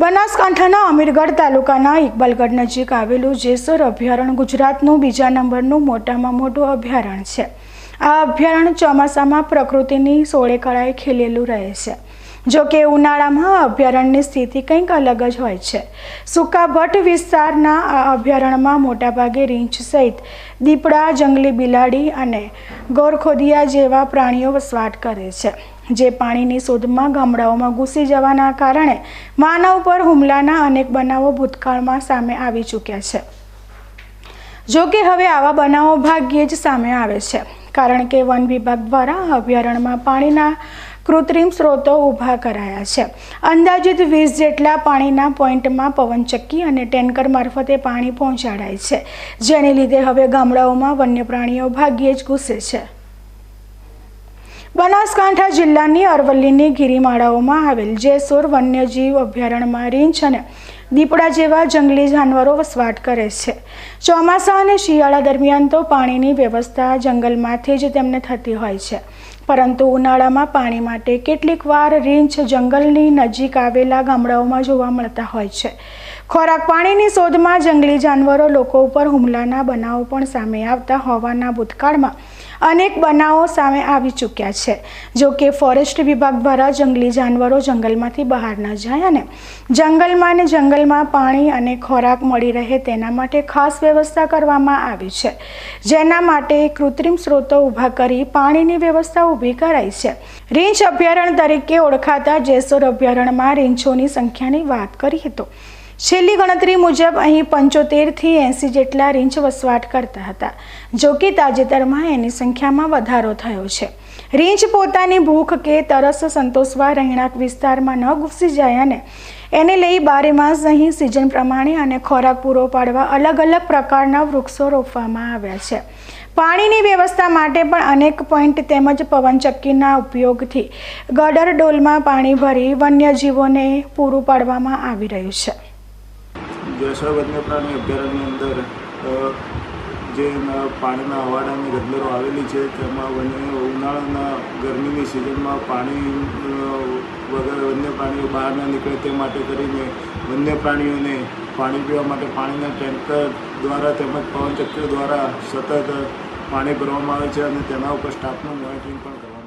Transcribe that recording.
બનાસકાંઠાના અમીરગઢ તાલુકાના ઇકબાલગઢ નજીક આવેલું જેસર અભયારણ્ય ગુજરાતનું બીજા નંબરનું મોટામાં મોટું અભયારણ્ય છે. આ અભયારણ્ય ચોમાસામાં પ્રકૃતિની સોળે કળાએ ખીલેલું રહે છે. જો કે ઉનાળામાં અભયારણ્યની સ્થિતિ કંઈક અલગ જ હોય છે. સૂકા ભટ્ટ વિસ્તારના આ અભયારણ્યમાં મોટાભાગે રીંછ સહિત દીપડા, જંગલી બિલાડી અને ગોરખોદિયા જેવા પ્રાણીઓ વસવાટ કરે છે. જે પાણીની શોધમાં ગામડાઓમાં ઘૂસી જવાના કારણે માનવ પર હુમલાના અનેક બનાવો ભૂતકાળમાં સામે આવી ચૂક્યા છે. જો કે હવે આવા બનાવો ભાગ્યે જ સામે આવે છે, કારણ કે વન વિભાગ દ્વારા અભયારણ્યમાં પાણીના કૃત્રિમ સ્ત્રોતો ઊભા કરાયા છે. અંદાજિત વીસ જેટલા પાણીના પોઈન્ટમાં પવનચક્કી અને ટેન્કર મારફતે પાણી પહોંચાડાય છે, જેને લીધે હવે ગામડાઓમાં વન્ય પ્રાણીઓ ભાગ્યે જ ઘૂસે છે. બનાસકાંઠા જિલ્લાની અરવલ્લીની ગિરિમાળાઓમાં આવેલ જેસોર વન્યજીવ અભયારણ્યમાં રીંછ અને દીપડા જેવા જંગલી જાનવરો વસવાટ કરે છે. ચોમાસા અને શિયાળા દરમિયાન તો પાણીની વ્યવસ્થા જંગલમાંથી જ તેમને થતી હોય છે. પરંતુ ઉનાળામાં પાણી માટે કેટલીક વાર રીંછ જંગલની નજીક આવેલા ગામડાઓમાં જોવા મળતા હોય છે. ખોરાક પાણીની શોધમાં જંગલી જાનવરો લોકો ઉપર હુમલાના બનાવો પણ સામે આવતા હોવાના ભૂતકાળમાં અનેક બનાવો સામે આવી ચૂક્યા છે. જો કે ફોરેસ્ટ વિભાગ દ્વારા જંગલી જાનવરો જંગલમાંથી બહાર ન જાય અને જંગલમાં ને જંગલમાં પાણી અને ખોરાક મળી રહે તેના માટે ખાસ વ્યવસ્થા કરવામાં આવી છે. જેના માટે કૃત્રિમ સ્ત્રોતો ઊભા કરી પાણીની વ્યવસ્થા ઊભી કરાઈ છે. રીંછ અભયારણ્ય તરીકે ઓળખાતા જેસોર અભયારણ્યમાં રીંછોની સંખ્યાની વાત કરી તો છેલ્લી ગણતરી મુજબ અહીં પંચોતેરથી એંસી જેટલા રીંછ વસવાટ કરતા હતા, જો કે તાજેતરમાં એની સંખ્યામાં વધારો થયો છે. રીંછ પોતાની ભૂખ કે તરસ સંતોષવા રહેણાંક વિસ્તારમાં ન ઘૂસી જાય અને એને લઈ બારે માસ અહીં સિઝન પ્રમાણે અને ખોરાક પૂરો પાડવા અલગ અલગ પ્રકારના વૃક્ષો રોપવામાં આવ્યા છે. પાણીની વ્યવસ્થા માટે પણ અનેક પોઈન્ટ તેમજ પવનચક્કીના ઉપયોગથી ગડર ડોલમાં પાણી ભરી વન્યજીવોને પૂરું પાડવામાં આવી રહ્યું છે. જેસર વન્ય પ્રાણી અભયારણ્યની અંદર જે પાણીના હવાડાની ગદલરો આવેલી છે, તેમાં વન્ય, ઉનાળાના ગરમીની સિઝનમાં પાણી વગર વન્ય પ્રાણીઓ બહાર ન નીકળે તે માટે કરીને વન્ય પ્રાણીઓને પાણી પીવા માટે પાણીના ટેન્કર દ્વારા તેમજ પવનચક્કીઓ દ્વારા સતત પાણી ભરવામાં આવે છે અને તેના ઉપર સ્ટાફનું મોનિટરિંગ પણ કરવામાં